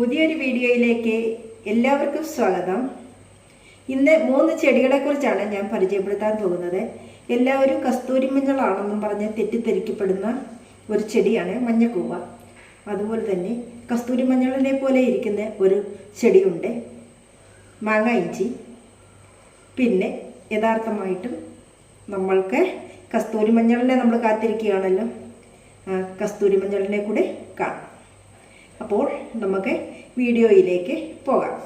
പുതിയൊരു വീഡിയോയിലേക്ക് എല്ലാവർക്കും സ്വാഗതം. ഇന്ന് മൂന്ന് ചെടികളെ കുറിച്ചാണ് ഞാൻ പരിചയപ്പെടുത്താൻ പോകുന്നത്. എല്ലാവരും കസ്തൂരി മഞ്ഞളാണെന്നും പറഞ്ഞ് തെറ്റിദ്ധരിക്കപ്പെടുന്ന ഒരു ചെടിയാണ് മഞ്ഞക്കൂവ. അതുപോലെ തന്നെ കസ്തൂരി മഞ്ഞളിനെ പോലെ ഇരിക്കുന്ന ഒരു ചെടിയുണ്ട്. മാങ്ങ ഇഞ്ചി. പിന്നെ യഥാർത്ഥമായിട്ടും നമ്മൾക്ക് കസ്തൂരി മഞ്ഞളിനെ നമ്മൾ കാത്തിരിക്കുകയാണല്ലോ. കസ്തൂരി മഞ്ഞളിനെ കൂടെ കാണാം. അപ്പോൾ നമുക്ക് വീഡിയോയിലേക്ക് പോകാം.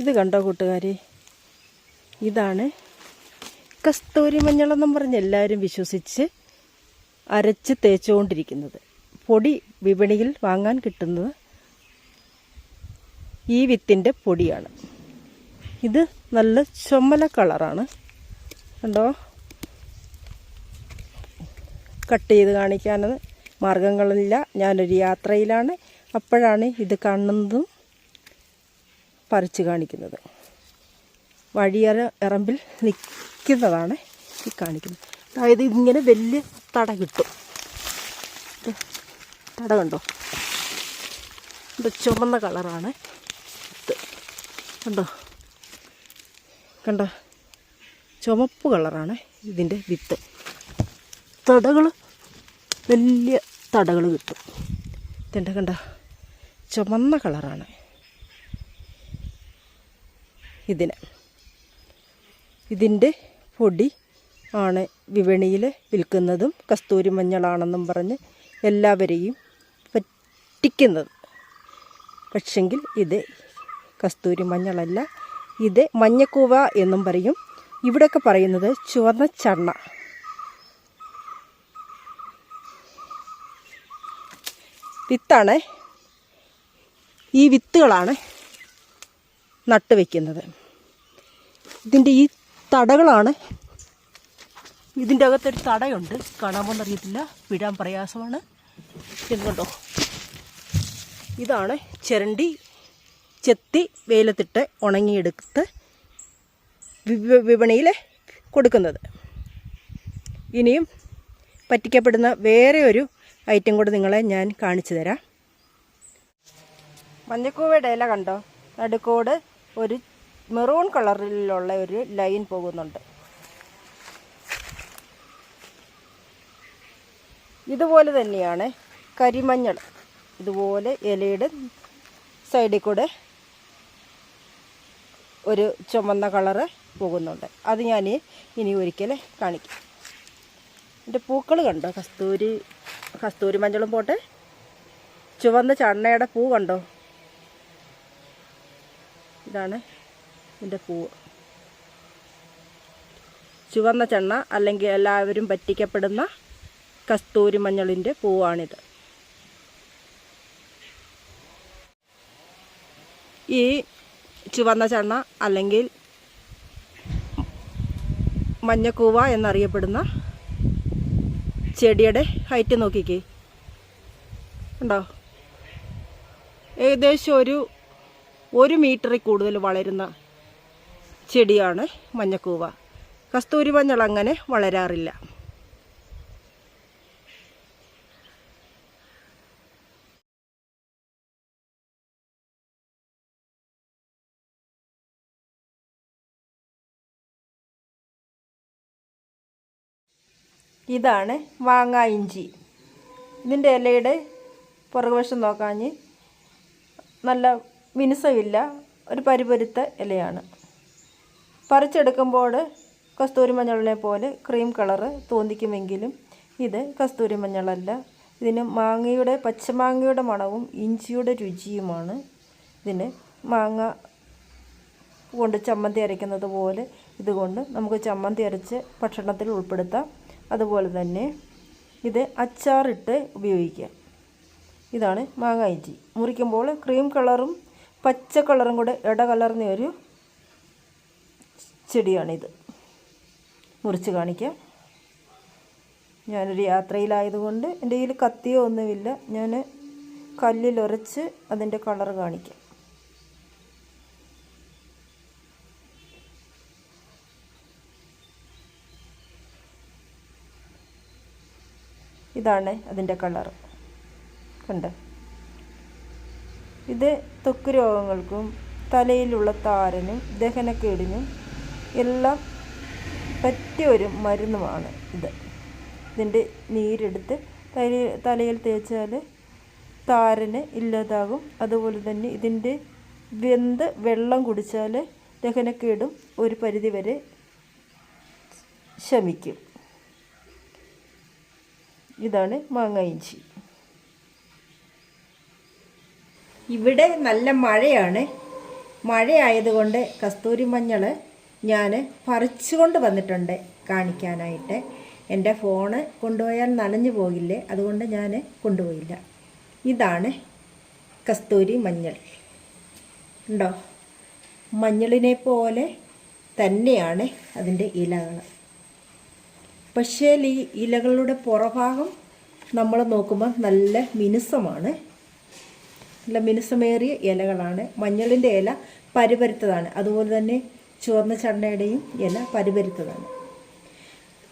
ഇത് കണ്ടോ കൂട്ടുകാരി? ഇതാണ് കസ്തൂരി മഞ്ഞളെന്നും പറഞ്ഞ് എല്ലാവരും വിശ്വസിച്ച് അരച്ച് തേച്ചുകൊണ്ടിരിക്കുന്നത്. പൊടി വിപണിയിൽ വാങ്ങാൻ കിട്ടുന്നത് ഈ വിത്തിന്റെ പൊടിയാണ്. ഇത് നല്ല ചുമല കളറാണ്. കണ്ടോ? കട്ട് ചെയ്ത് കാണിക്കാനത് മാർഗങ്ങളില്ല. ഞാനൊരു യാത്രയിലാണ്. അപ്പോഴാണ് ഇത് കാണുന്നതും പറിച്ച് കാണിക്കുന്നത്. വഴിയറ ഇറമ്പിൽ നിൽക്കുന്നതാണ് ഈ കാണിക്കുന്നത്. അതായത് ഇങ്ങനെ വലിയ തട കിട്ടും. തട കണ്ടോ? ഇത് ചുമന്ന കളറാണ്. ഇത് കണ്ടോ? കണ്ടോ? ചുമപ്പ് കളറാണ് ഇതിന്റെ വിത്ത്. തടകൾ വലിയ തടകൾ കിട്ടും. ഇതെന്റെ കണ്ട? ചുമന്ന കളറാണ് ഇതിന്. ഇതിന്റെ പൊടി ആണ് വിപണിയിൽ വിൽക്കുന്നതും കസ്തൂരി മഞ്ഞളാണെന്നും പറഞ്ഞ് എല്ലാവരെയും പറ്റിക്കുന്നത്. പക്ഷെങ്കിൽ ഇത് കസ്തൂരി മഞ്ഞളല്ല ഇത് മഞ്ഞക്കൂവ എന്നും പറയും. ഇവിടെയൊക്കെ പറയുന്നത് ചുവന്ന ചണ്ണ. വിത്താണ് ഈ വിത്തുകളാണ് നട്ടുവെക്കുന്നത്. ഇതിന്റെ ഈ തടകളാണ് ഇതിന്റെ അകത്തൊരു തടയുണ്ട്. കാണാമോന്ന് വിടാൻ പ്രയാസമാണ്. എന്തുകൊണ്ടോ ഇതാണ് ചിരണ്ടി ചെത്തി വെയിലത്തിട്ട് ഉണങ്ങിയെടുത്ത് വിപ- വിപണിയിൽ കൊടുക്കുന്നത്. ഇനിയും പറ്റിക്കപ്പെടുന്ന വേറെ ഒരു ഐറ്റം കൂടെ നിങ്ങളെ ഞാൻ കാണിച്ചു തരാം. മഞ്ഞക്കൂവയുടെ ഇല കണ്ടോ? നടുക്കോട് ഒരു മെറൂൺ കളറിലുള്ള ഒരു ലൈൻ പോകുന്നുണ്ട്. ഇതുപോലെ തന്നെയാണ് കരിമഞ്ഞൾ. ഇതുപോലെ ഇലയുടെ സൈഡിൽ കൂടെ ഒരു ചുമന്ന കളറ് പോകുന്നുണ്ട്. അത് ഞാൻ ഇനി ഒരിക്കൽ കാണിക്കാം. എന്റെ പൂക്കൾ കണ്ടോ? കസ്തൂരി കസ്തൂരി മഞ്ഞളും പോട്ടെ ചുവന്ന ചണ്ണയുടെ പൂ കണ്ടോ? ഇതാണ് ഇതിന്റെ പൂവ് ചുവന്ന ചെണ്ണ അല്ലെങ്കിൽ എല്ലാവരും പറ്റിക്കപ്പെടുന്ന കസ്തൂരി മഞ്ഞളിന്റെ പൂവാണിത്. ഈ ചുവന്ന ചണ്ണ അല്ലെങ്കിൽ മഞ്ഞക്കൂവ എന്നറിയപ്പെടുന്ന ചെടിയുടെ ഹൈറ്റ് നോക്കിക്കേ. ഉണ്ടോ ഏകദേശം ഒരു ഒരു മീറ്ററിൽ കൂടുതൽ വളരുന്ന ചെടിയാണ് മഞ്ഞക്കൂവ. കസ്തൂരി മഞ്ഞൾ അങ്ങനെ വളരാറില്ല. ഇതാണ് മാങ്ങ ഇഞ്ചി. ഇതിന്റെ ഇലയുടെ പുറകുവശം നോക്കാഞ്ഞ് നല്ല മിനുസമില്ല ഒരു പരിപരുത്ത ഇലയാണ്. പറിച്ചെടുക്കുമ്പോൾ കസ്തൂരി മഞ്ഞളിനെ പോലെ ക്രീം കളറ് തോന്നിക്കുമെങ്കിലും ഇത് കസ്തൂരി മഞ്ഞളല്ല. ഇതിന് മാങ്ങയുടെ പച്ചമാങ്ങയുടെ മണവും ഇഞ്ചിയുടെ രുചിയുമാണ്. ഇതിന് മാങ്ങ കൊണ്ട് ചമ്മന്തി അരയ്ക്കുന്നത് പോലെ ഇതുകൊണ്ട് നമുക്ക് ചമ്മന്തി അരച്ച് ഭക്ഷണത്തിൽ ഉൾപ്പെടുത്താം. അതുപോലെ തന്നെ ഇത് അച്ചാറിട്ട് ഉപയോഗിക്കാം ഇതാണ് മാങ്ങ ഇഞ്ചി. മുറിക്കുമ്പോൾ ക്രീം കളറും പച്ച കളറും കൂടെ ഇടകലർന്ന ഒരു ചെടിയാണിത്. മുറിച്ച് കാണിക്കാം. ഞാനൊരു യാത്രയിലായതുകൊണ്ട് എന്റെ കയ്യിൽ കത്തിയോ ഒന്നുമില്ല. ഞാൻ കല്ലിലുരച്ച് അതിന്റെ കളർ കാണിക്കാം. ഇതാണ് അതിന്റെ കളർ. കണ്ട്? ഇത് ത്വക്ക് രോഗങ്ങൾക്കും തലയിലുള്ള താരനും ദഹനക്കേടിനും എല്ലാം പറ്റിയ ഒരു മരുന്നുമാണ് ഇത്. ഇതിന്റെ നീരെടുത്ത് തലയിൽ തലയിൽ തേച്ചാൽ താരന് ഇല്ലാതാകും. അതുപോലെ തന്നെ ഇതിന്റെ വെന്ത് വെള്ളം കുടിച്ചാൽ ദഹനക്കേടും ഒരു പരിധിവരെ ശമിക്കും. ഇതാണ് മാങ്ങ ഇഞ്ചി. ഇവിടെ നല്ല മഴയാണ്. മഴയായതുകൊണ്ട് കസ്തൂരി മഞ്ഞൾ ഞാൻ പറിച്ചുകൊണ്ട് വന്നിട്ടുണ്ട് കാണിക്കാനായിട്ട്. എന്റെ ഫോണ് കൊണ്ടുപോയാൽ നനഞ്ഞു പോകില്ലേ? അതുകൊണ്ട് ഞാൻ കൊണ്ടുപോയില്ല. ഇതാണ് കസ്തൂരി മഞ്ഞൾ. ഉണ്ടോ? മഞ്ഞളിനെ പോലെ തന്നെയാണ് അതിന്റെ ഇലകൾ പക്ഷേ ഈ ഇലകളുടെ പുറഭാഗം നമ്മൾ നോക്കുമ്പോൾ നല്ല മിനുസമാണ്. നല്ല മിനുസമേറിയ ഇലകളാണ്. മഞ്ഞളിന്റെ ഇല പരുപരുത്തതാണ്. അതുപോലെ തന്നെ ചുവന്ന ചണ്ണയുടെയും ഇല പരുപരുത്തതാണ്.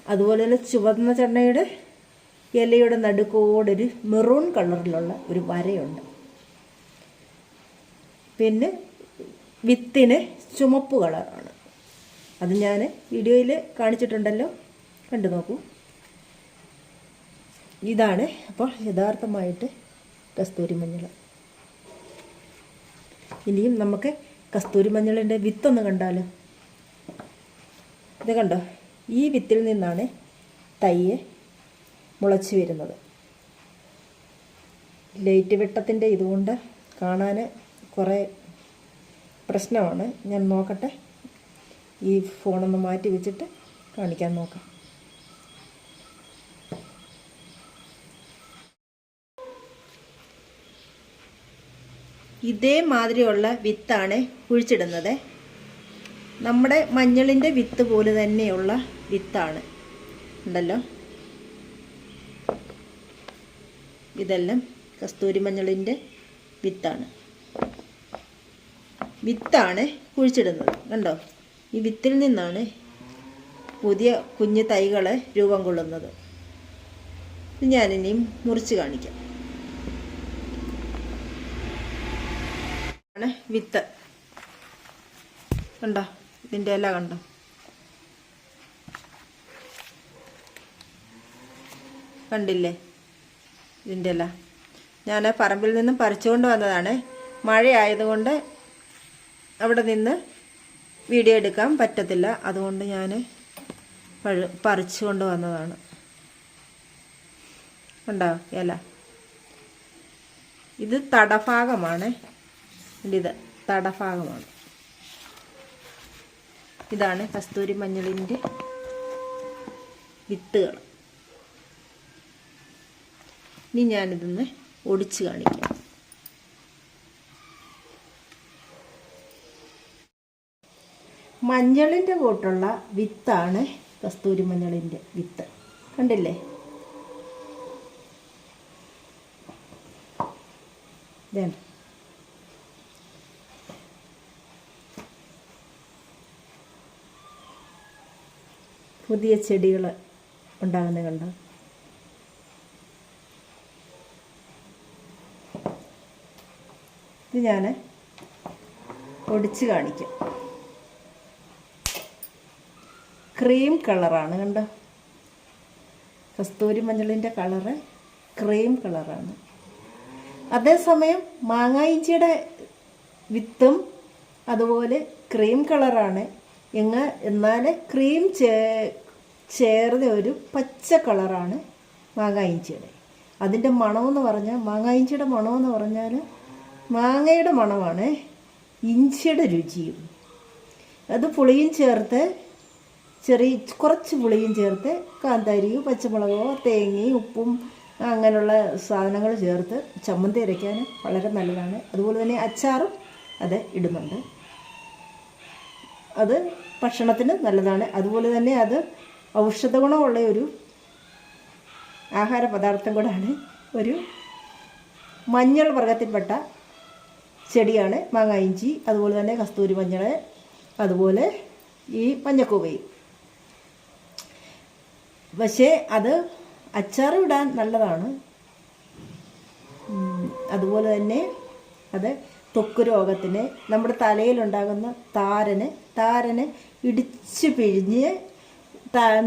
അതുപോലെ തന്നെ ചുവന്ന ചണ്ണയുടെ ഇലയുടെ നടുക്കോടൊരു മെറൂൺ കളറിലുള്ള ഒരു വരയുണ്ട്. പിന്നെ വിത്തിന് ചുമപ്പ് കളറാണ്. അത് ഞാൻ വീഡിയോയിൽ കാണിച്ചിട്ടുണ്ടല്ലോ. കണ്ടു നോക്കൂ. ഇതാണ് അപ്പോൾ യഥാർത്ഥമായിട്ട് കസ്തൂരി മഞ്ഞൾ. ഇനിയും നമുക്ക് കസ്തൂരി മഞ്ഞളിന്റെ വിത്തൊന്ന് കണ്ടാലോ? ഇത് കണ്ടോ? ഈ വിത്തിൽ നിന്നാണ് തയ്യ് മുളച്ച് വരുന്നത്. ലൈറ്റ് വെട്ടത്തിന്റെ ഇതുകൊണ്ട് കാണാൻ കുറേ പ്രശ്നമാണ്. ഞാൻ നോക്കട്ടെ. ഈ ഫോണൊന്ന് മാറ്റി വെച്ചിട്ട് കാണിക്കാൻ നോക്കാം. ഇതേമാതിരിയുള്ള വിത്താണ് കുഴിച്ചിടുന്നത്. നമ്മുടെ മഞ്ഞളിന്റെ വിത്ത് പോലെ തന്നെയുള്ള വിത്താണ്. ഉണ്ടല്ലോ? ഇതെല്ലാം കസ്തൂരി മഞ്ഞളിന്റെ വിത്താണ്. വിത്താണ് കുഴിച്ചിടുന്നത്. കണ്ടോ? ഈ വിത്തിൽ നിന്നാണ് പുതിയ കുഞ്ഞു തൈകൾ രൂപം കൊള്ളുന്നത്. ഞാനിനിയും മുറിച്ച് കാണിക്കാം ആണ് വിത്ത്. കണ്ടോ? ഇതിന്റെ ഇല കണ്ടോ? കണ്ടില്ലേ? ഇതിന്റെ ഇല. ഞാൻ പറമ്പിൽ നിന്നും പറിച്ചുകൊണ്ട് വന്നതാണ്. മഴയായതുകൊണ്ട് അവിടെ നിന്ന് വീഡിയോ എടുക്കാൻ പറ്റത്തില്ല. അതുകൊണ്ട് ഞാൻ പഴ പറിച്ചുകൊണ്ട് വന്നതാണ്. ഉണ്ടാവും ഇല. ഇത് തടഭാഗമാണ്. ഇത് തടഭാഗമാണ്. ഇതാണ് കസ്തൂരി മഞ്ഞളിന്റെ വിത്തുകൾ. ഇനി ഞാനിതൊന്ന് ഒടിച്ച് കാണിക്കാം. മഞ്ഞളിന്റെ കൂട്ടുള്ള വിത്താണ് കസ്തൂരി മഞ്ഞളിന്റെ വിത്ത്. കണ്ടില്ലേ? ഇതാണ്. പുതിയ ചെടികൾ ഉണ്ടാകുന്നത് കണ്ടോ? ഇത് ഞാൻ ഒടിച്ച് കാണിക്കാം. ക്രീം കളറാണ് കണ്ടോ? കസ്തൂരി മഞ്ഞളിന്റെ കളറ് ക്രീം കളറാണ്. അതേസമയം മാങ്ങായിഞ്ചിയുടെ വിത്തും അതുപോലെ ക്രീം കളറാണ് എങ്ങ എന്നാൽ ക്രീം ചേ ചേർന്ന ഒരു പച്ച കളറാണ് മാങ്ങായിഞ്ചിയുടെ അതിന്റെ മണമെന്ന് പറഞ്ഞാൽ മാങ്ങായിഞ്ചിയുടെ മണമെന്ന് പറഞ്ഞാൽ മാങ്ങയുടെ മണമാണ് ഇഞ്ചിയുടെ രുചിയും. അത് പുളിയും ചേർത്ത് ചെറിയ കുറച്ച് പുളിയും ചേർത്ത് കാന്താരിയും പച്ചമുളകോ തേങ്ങയും ഉപ്പും അങ്ങനെയുള്ള സാധനങ്ങൾ ചേർത്ത് ചമ്മന്തി അരയ്ക്കാൻ വളരെ നല്ലതാണ്. അതുപോലെ തന്നെ അച്ചാറും അത് ഇടുന്നുണ്ട്. അത് ഭക്ഷണത്തിന് നല്ലതാണ്. അതുപോലെ തന്നെ അത് ഔഷധ ഗുണമുള്ള ഒരു ആഹാര പദാർത്ഥം കൂടാണ് ഒരു മഞ്ഞൾ വർഗത്തിൽപ്പെട്ട ചെടിയാണ്. മാങ്ങ ഇഞ്ചി അതുപോലെ തന്നെ കസ്തൂരി മഞ്ഞൾ അതുപോലെ ഈ മഞ്ഞക്കൂവയും പക്ഷേ അത് അച്ചാറിടാൻ നല്ലതാണ്. അതുപോലെ തന്നെ അത് ത്വക്ക് രോഗത്തിന് നമ്മുടെ തലയിലുണ്ടാകുന്ന താരന് താരന് ഇടിച്ച് പിഴിഞ്ഞ്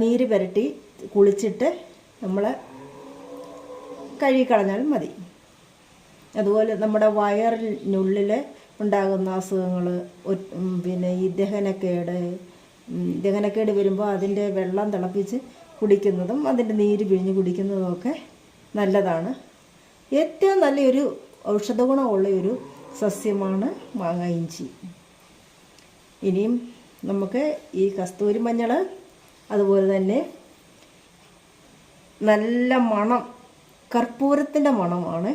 നീര് പുരട്ടി കുളിച്ചിട്ട് നമ്മൾ കഴുകിക്കളഞ്ഞാൽ മതി. അതുപോലെ നമ്മുടെ വയറിനുള്ളിൽ ഉണ്ടാകുന്ന അസുഖങ്ങൾ പിന്നെ ഈ ദഹനക്കേട് ദഹനക്കേട് വരുമ്പോൾ അതിന്റെ വെള്ളം തിളപ്പിച്ച് കുടിക്കുന്നതും അതിന്റെ നീര് പിഴിഞ്ഞ് കുടിക്കുന്നതും ഒക്കെ നല്ലതാണ്. ഏറ്റവും നല്ലൊരു ഔഷധ ഗുണമുള്ള ഒരു സസ്യമാണ് മാങ്ങ ഇഞ്ചി. ഇനിയും നമുക്ക് ഈ കസ്തൂരി മഞ്ഞൾ അതുപോലെ തന്നെ നല്ല മണം കർപ്പൂരത്തിന്റെ മണമാണ്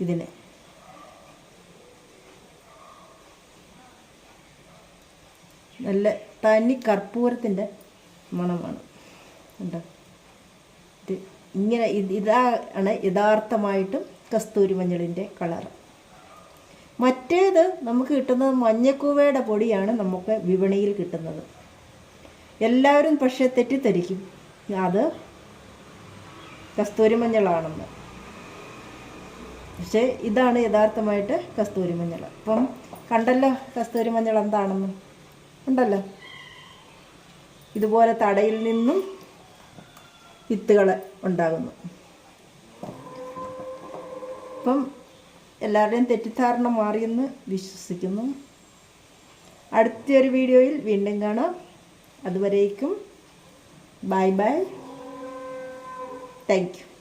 ഇതിന്. നല്ല തനി കർപ്പൂരത്തിന്റെ മണമാണ്. കണ്ടോ? ഇത് ഇങ്ങനെ ഇത് ഇതാണ് യഥാർത്ഥമായിട്ടും കസ്തൂരി മഞ്ഞളിന്റെ കളറ്. മറ്റേത് നമുക്ക് കിട്ടുന്നത് മഞ്ഞക്കൂവയുടെ പൊടിയാണ് നമുക്ക് വിപണിയിൽ കിട്ടുന്നത്. എല്ലാവരും പക്ഷേ തെറ്റിദ്ധരിക്കും. അത് കസ്തൂരി മഞ്ഞളാണെന്ന്. പക്ഷേ ഇതാണ് യഥാർത്ഥമായിട്ട് കസ്തൂരി മഞ്ഞൾ. അപ്പം കണ്ടല്ലോ കസ്തൂരി മഞ്ഞൾ എന്താണെന്ന്? ഉണ്ടല്ലോ ഇതുപോലെ തടയിൽ നിന്നും വിത്തുകൾ ഉണ്ടാകുന്നു. അപ്പം എല്ലാവരുടെയും തെറ്റിദ്ധാരണ മാറിയെന്ന് വിശ്വസിക്കുന്നു. അടുത്തൊരു വീഡിയോയിൽ വീണ്ടും കാണാം. അതുവരേക്കും ബൈ ബൈ. Thank you.